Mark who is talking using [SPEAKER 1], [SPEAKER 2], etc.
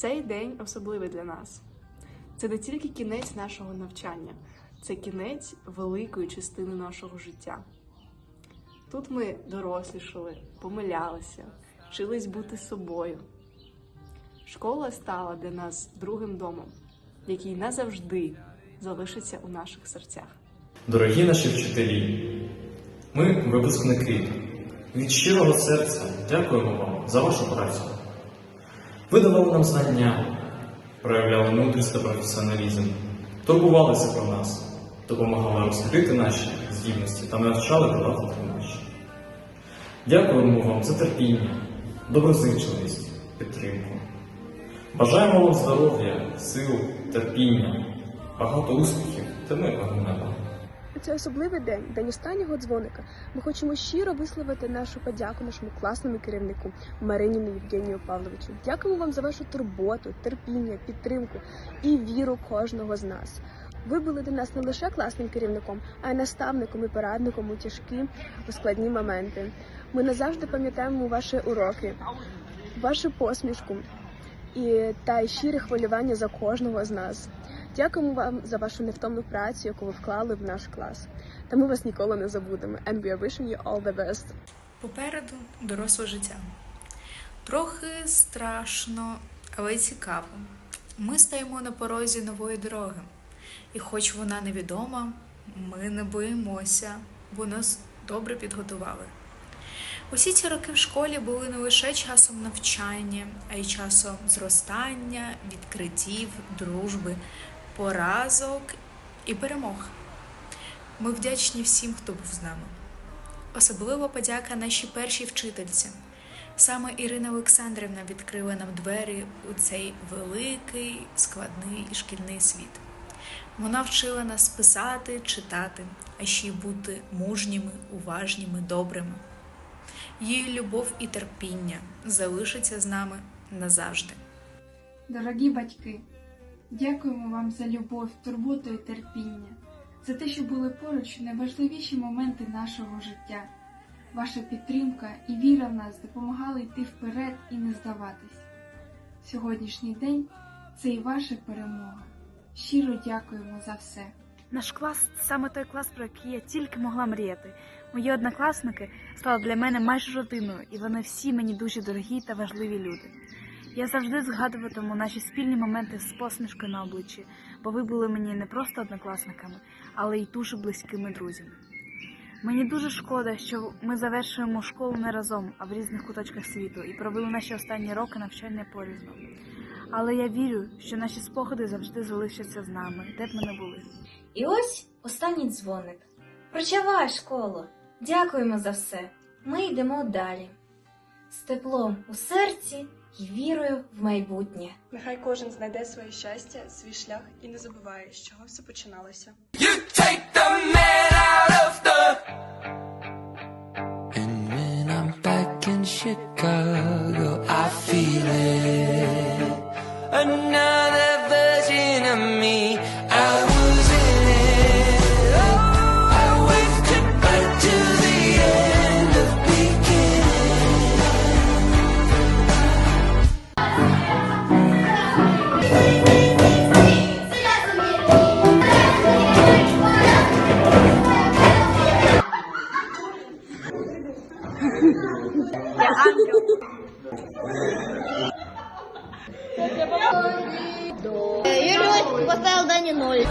[SPEAKER 1] Цей день особливий для нас. Це не тільки кінець нашого навчання, це кінець великої частини нашого життя. Тут ми дорослішали, помилялися, вчились бути собою. Школа стала для нас другим домом, який назавжди залишиться у наших серцях.
[SPEAKER 2] Дорогі наші вчителі, ми випускники. Від щирого серця дякуємо вам за вашу працю. Ви давали нам знання, проявляли мудрість та професіоналізм, турбувалися про нас, допомагали розкрити наші здібності та навчали подати наші. Дякуємо вам за терпіння, доброзичливість, підтримку. Бажаємо вам здоров'я, сил, терпіння, багато успіхів та мирного неба.
[SPEAKER 3] Цей особливий день, день останнього дзвоника, ми хочемо щиро висловити нашу подяку нашому класному керівнику Мариніну Євгенію Павловичу. Дякуємо вам за вашу турботу, терпіння, підтримку і віру кожного з нас. Ви були для нас не лише класним керівником, а й наставником і порадником у тяжкі у складні моменти. Ми назавжди пам'ятаємо ваші уроки, вашу посмішку і та й щире хвилювання за кожного з нас. Дякуємо вам за вашу невтомну працю, яку ви вклали в наш клас. Та ми вас ніколи не забудемо. And we are wishing you all the best.
[SPEAKER 4] Попереду доросле життя. Трохи страшно, але цікаво. Ми стоїмо на порозі нової дороги. І хоч вона невідома, ми не боїмося, бо нас добре підготували. Усі ці роки в школі були не лише часом навчання, а й часом зростання, відкриттів, дружби, поразок і перемог. Ми вдячні всім, хто був з нами. Особлива подяка нашій першій вчительці. Саме Ірина Олександрівна відкрила нам двері у цей великий, складний шкільний світ. Вона вчила нас писати, читати, а ще й бути мужніми, уважніми, добрими. Її любов і терпіння залишаться з нами назавжди.
[SPEAKER 5] Дорогі батьки, дякуємо вам за любов, турботу і терпіння, за те, що були поруч найважливіші моменти нашого життя. Ваша підтримка і віра в нас допомагали йти вперед і не здаватись. Сьогоднішній день це і ваша перемога. Щиро дякуємо за все.
[SPEAKER 6] Наш клас саме той клас, про який я тільки могла мріяти. Мої однокласники стали для мене майже родиною, і вони всі мені дуже дорогі та важливі люди. Я завжди згадуватиму наші спільні моменти з посмішкою на обличчі, бо ви були мені не просто однокласниками, але й дуже близькими друзями. Мені дуже шкода, що ми завершуємо школу не разом, а в різних куточках світу і провели наші останні роки навчання порізно. Але я вірю, що наші спогади завжди залишаться з нами, де б ми не були.
[SPEAKER 7] І ось останній дзвоник. Прочавай, школо! Дякуємо за все. Ми йдемо далі. З теплом у серці і вірою в майбутнє.
[SPEAKER 8] Нехай кожен знайде своє щастя, свій шлях і не забуває, з чого все починалося.
[SPEAKER 9] Юрій поставил Дани ноль.